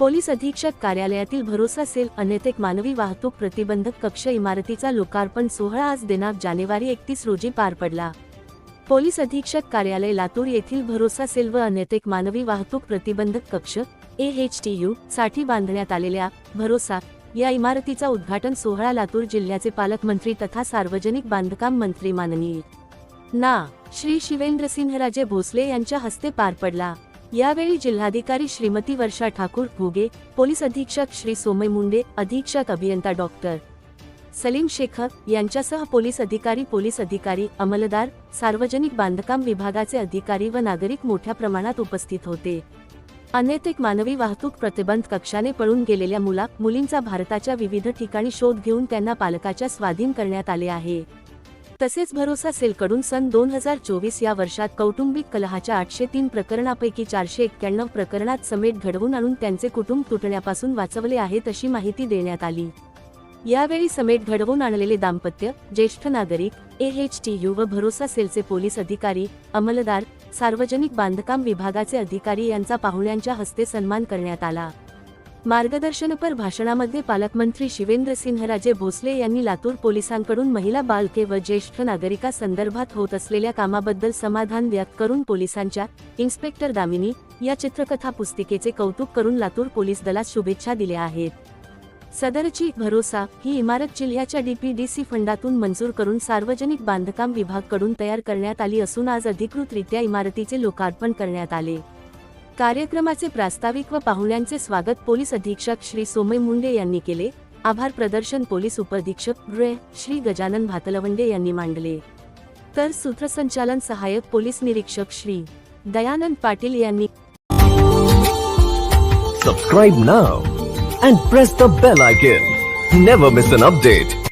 Police अधीक्षक कार्यालयातील भरोसा सेल अनैतिक मानवी वाहतूक प्रतिबंधक कक्ष इमारतीचा लोकार्पण सोहळा आज दिनांक जानेवारी एकतीस रोजी पार पडला. पोलीस अधीक्षक कार्यालय लातूर येथील भरोसा सेल व अनैतिक मानवी वाहतूक प्रतिबंधक कक्ष ए एच टी यू साठी बांधण्यात आलेल्या भरोसा या इमारतीचा उद्घाटन सोहळा लातूर जिल्ह्याचे पालकमंत्री तथा सार्वजनिक बांधकाम मंत्री माननीय ना. श्री शिवेंद्रसिंहराजे भोसले यांच्या हस्ते पार पडला. यावेळी जिल्हाधिकारी श्रीमती वर्षा ठाकूर घुगे पोलीस अधीक्षक श्री सोमय मुंडे अधीक्षक अभियंता डॉक्टर सलीम शेखर यांच्यासह पोलीस अधिकारी पोलीस अधिकारी अंमलदार सार्वजनिक बांधकाम विभागाचे अधिकारी व नागरिक मोठ्या प्रमाणात उपस्थित होते. अनैतिक मानवी वाहतूक प्रतिबंध कक्षाने पळून गेलेल्या मुला मुलींचा भारताच्या विविध ठिकाणी शोध घेऊन त्यांना पालकाच्या स्वाधीन करण्यात आले आहे. तसेच भरोसा सेलकडून सन दोन हजार चोवीस या वर्षात कौटुंबिक कलहाच्या आठशे तीन प्रकरणापैकी चारशे एक्क्याण्णव प्रकरणात समेट घडवून आणून त्यांचे कुटुंब तुटण्यापासून वाचवले आहेत अशी माहिती देण्यात आली. यावेळी समेट घडवून आणलेले दाम्पत्य ज्येष्ठ नागरिक एच टी यू व भरोसा सेलचे पोलीस अधिकारी अंमलदार सार्वजनिक बांधकाम विभागाचे अधिकारी यांचा पाहुण्यांच्या हस्ते सन्मान करण्यात आला. मार्गदर्शनपर भाषणामध्ये पालकमंत्री शिवेंद्र शिवेंद्रसिंहराजे भोसले यांनी लातूर पोलिसांकडून महिला बालके व ज्येष्ठ नागरिका संदर्भात होत असलेल्या कामाबद्दल समाधान व्यक्त करून पोलिसांच्या इन्स्पेक्टर दामिनी या चित्रकथा पुस्तिकेचे कौतुक करून लातूर पोलीस दलास शुभेच्छा दिल्या आहेत. सदरची भरोसा ही इमारत जिल्ह्याच्या डीपीडीसी फंडातून मंजूर करून सार्वजनिक बांधकाम विभागकडून तयार करण्यात आली असून आज अधिकृतरित्या इमारतीचे लोकार्पण करण्यात आले. कार्यक्रमाचे प्रास्ताविक व पाहुण्यांचे स्वागत पोलीस अधीक्षक श्री सोमय मुंडे यांनी केले. आभार प्रदर्शन पोलीस उपअधीक्षक रे. श्री गजानन भातलवंडे यांनी मांडले. तर सूत्रसंचालन सहाय्यक पोलीस निरीक्षक श्री दयानंद पाटील यांनी subscribe now and press the bell icon never miss an update